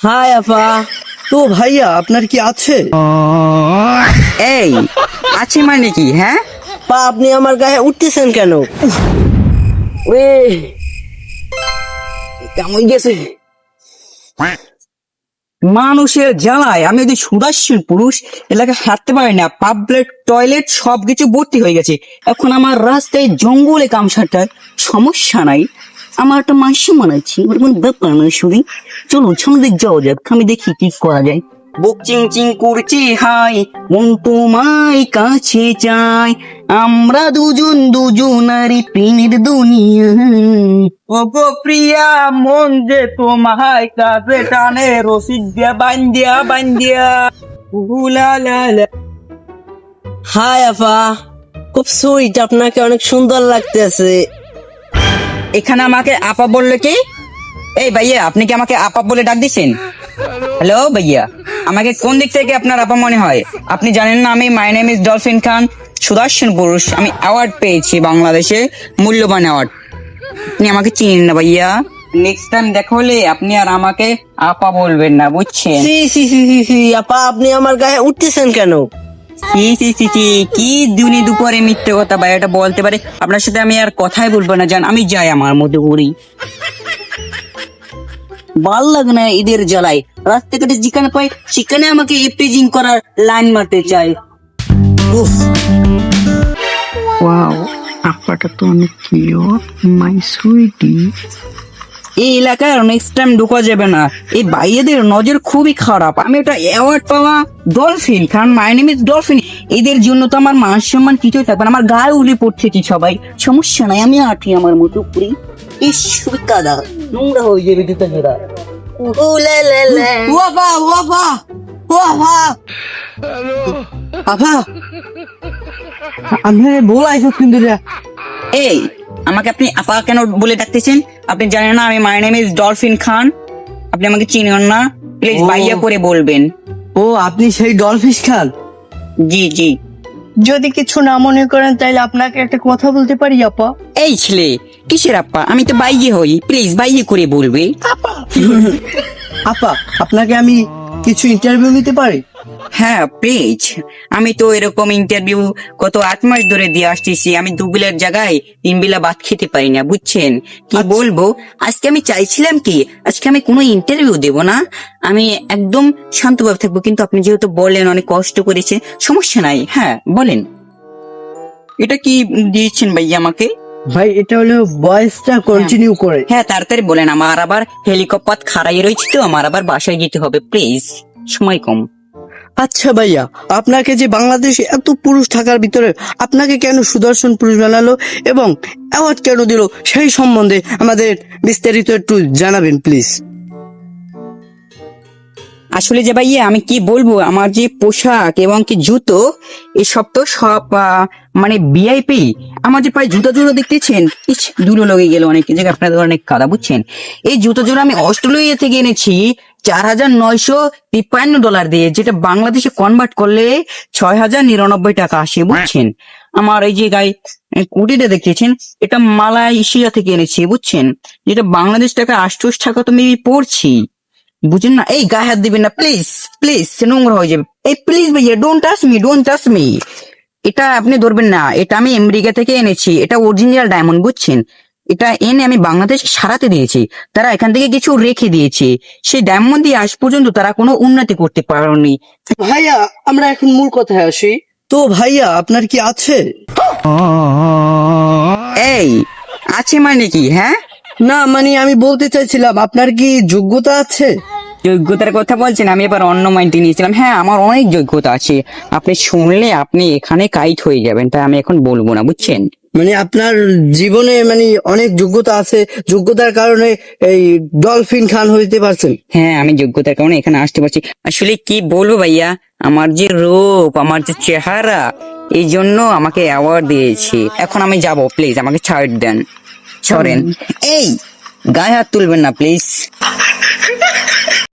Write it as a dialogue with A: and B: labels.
A: High আপা। তো ভাইয়া আপনার কি আছে?
B: এই আছে মানে কি হ্যাঁ?
A: পা আপনি আমার গায়ে উঠতেছেন কেন? ওরে কেমন গেছে।
B: মানুষের জ্বালায় আমি যদি সুদর্শন পুরুষ এলাকায় হাঁটতে পারি না পাবলিক টয়লেট সবকিছু ভর্তি হয়ে গেছে। এখন আমার রাস্তায় জঙ্গলে কামসাটায় সমস্যা নাই। আমার একটা মাস মানাচ্ছি ওর কোনো ব্যাপার নয় শুধু। চলো সামনে যাওয়া যাক। আমি দেখি কি করা যায়। বুক চিং চিং করছে হাই। মন তোমায় কাছে চাই। আমরা দুজন দুজনারই প্রেমের দুনিয়া প্রিয়া মন যে তোমায় কাছে টানে রসিদ দিয়া বান্দিয়া বান্দিয়া লা লা
A: হাই আপা খুব সুইট আপনাকে অনেক সুন্দর লাগতেছে।
B: এখানে আমাকে আপা বললে কি? এই ভাইয়া, আপনি কি আমাকে আপা বলে ডাক দিছেন? হ্যালো ভাইয়া। আমাকে কোন দিক থেকে আপনার আপা মনে হয়? আপনি জানেন না, আমি my name is Dolphin Khan সুদর্শন পুরুষ। আমি অ্যাওয়ার্ড পেয়েছি বাংলাদেশে, মূল্যবান অ্যাওয়ার্ড আপনি আমাকে চিনেন না, ভাইয়া। নেক্সট টাইম দেখা হলে আপনি আর আমাকে আপা বলবেন না, বুঝছেন?
A: সি সি সি সি, আপা, আপনি আমার গায়ে উঠতেছেন কেন?
B: কি দুনি দুপুরে মিথ্যে কথা ভাই, এটা বলতে পারে? আপনার সাথে আমি আর কথাই বলব না, জান। আমি যাই আমার মধ্যে করি ভালো লাগে না এদের জ্বালায়। রাস্তাঘাটে যেখানে পাই, সেখানে আমাকে এপ্রিজিং করার লাইন মারতে চাই উফ।
C: ওয়াও আপাটা তো অনেক কিউট মাই সুইটি
B: এই এলাকায় নেক্সট টাইম ঢোকা যাবে না। এই বাইরেদের নজর খুবই খারাপ। আমি এটা অ্যাওয়ার্ড পাওয়া ডলফিন কারণ মাই নেম ইজ ডলফিন এদের জন্য তো আমার মান সম্মান কিছুই থাকবে না। আমার গায়ে উলি পড়ছে কি সবাই? সমস্যা নাই আমি আঠি আমার মতো করি। ইস কাদা নোংরা হয়ে যাবে জোড়া।
A: আমি বলাইছো কিন্তু
B: এই আমাকে আপনি আপা কেন বলে ডাকতেছেন? আপনি জানেন না আমি my name is Dolphin Khan আপনি আমাকে চিনেন না। প্লিজ
A: ও।
B: ভাইয়া করে বলবেন।
A: ও আপনি সেই ডলফিস খান
B: জি জি।
D: যদি কিছু না মনে করেন তাহলে আপনাকে একটা কথা বলতে পারি আপা?
B: এই ছেলে কিসের আপা? আমি তো বাইয়ে হই। প্লিজ বাইয়ে করে বলবে।
A: আপা। আপনাকে আমি কিছু ইন্টারভিউ নিতে পারি?
B: হ্যাঁ প্লিজ আমি তো এরকম ইন্টারভিউ কত আট মাস ধরে দিয়ে আসতেছি। আমি দুবেলার জায়গায় তিন বেলা ভাত খেতে পারি না বুঝছেন? কি বলব? আজকে আমি চাইছিলাম কি আজকে আমি কোনো ইন্টারভিউ দেব না। আমি একদম শান্তভাবে থাকব কিন্তু আপনি যেহেতু বলেন অনেক কষ্ট করেছে সমস্যা নাই। হ্যাঁ বলেন। এটা কি দিয়েছেন ভাইয়া আমাকে?
A: ভাই এটা হলো ভয়েসটা কন্টিনিউ করে।
B: হ্যাঁ তাড়াতাড়ি বলেন। আমার আবার হেলিকপ্টার খাড়াই রয়েছে তো আমার আবার বাসায় যেতে হবে প্লিজ সময় কম।
A: আচ্ছা ভাইয়া, আপনাকে যে বাংলাদেশে এত পুরুষ থাকার ভিতরে আপনাকে কেন সুদর্শন পুরুষ বানালো এবং অ্যাওয়ার্ড কেন দিল সেই সম্বন্ধে আমাদের বিস্তারিত একটু জানাবেন প্লিজ
B: আসলে যে ভাইয়া, আমি কি বলব, আমার যে পোশাক এবং কি জুতো, এসব তো সব মানে ভিআইপি আমার যে পায়ে জুতো জোড়া দেখতেছেন, ইস, দূরে লেগে গেল অনেক জায়গায়, আপনাদের অনেক কাদা বুঝছেন। এই জুতো জোড়া আমি অস্ট্রেলিয়া থেকে এনেছি চার হাজার নয়শো তিপ্পান্ন ডলার দিয়ে, যেটা বাংলাদেশে কনভার্ট করলে ছয় হাজার নিরানব্বই টাকা আসে, বুঝছেন? আমার এই যে গায়ে কুটিটা দেখতেছেন এটা মালয়েশিয়া থেকে এনেছি, বুঝছেন? যেটা বাংলাদেশ টাকা আটশো টাকা তো মেবি পড়ছি। বুঝেন না? এই গায়ে হাত দিবেন না প্লিজ প্লিজ নোংরা হয়ে যাবে। এই প্লিজ ভাইয়া don't touch me don't touch me এটা আপনি ধরবেন না, এটা আমি আমেরিকা থেকে এনেছি, এটা অরিজিনাল ডায়মন্ড বুঝছেন? এটা এনে আমি বাংলাদেশ সারাতে দিয়েছি। তারা এখান থেকে কিছু রেখে দিয়েছে। সেই ডায়মন্ড দিয়ে আজ পর্যন্ত তারা কোনো উন্নতি করতে পারেনি।
A: ভাইয়া আমরা এখন মূল কথায় আসি। তো ভাইয়া আপনার কি আছে?
B: এই আছে মানে কি হ্যাঁ?
A: না মানে আমি বলতে চাইছিলাম আপনার কি যোগ্যতা আছে?
B: যোগ্যতার কথা বলছেন আমি এবার অন্য মাইন্ডে নিয়েছিলাম। হ্যাঁ আমার অনেক যোগ্যতা আছে। আপনি শুনলে আপনি এখানে কাইট হয়ে যাবেন তাই আমি এখন বলব না বুঝছেন?
A: মানে আপনার জীবনে মানে অনেক যোগ্যতা আছে যোগ্যতার কারণে এই ডলফিন খান হইতে পারছেন।
B: হ্যাঁ আমি যোগ্যতার কারণে এখানে আসতে পারছি। আসলে কি বলব ভাইয়া আমার যে রূপ আমার যে চেহারা এই জন্য আমাকে অ্যাওয়ার্ড দিয়েছে। এখন আমি যাব প্লিজ আমাকে ছাড় দেন ছড়েন এই গায়ে হাত তুলবেন না প্লিজ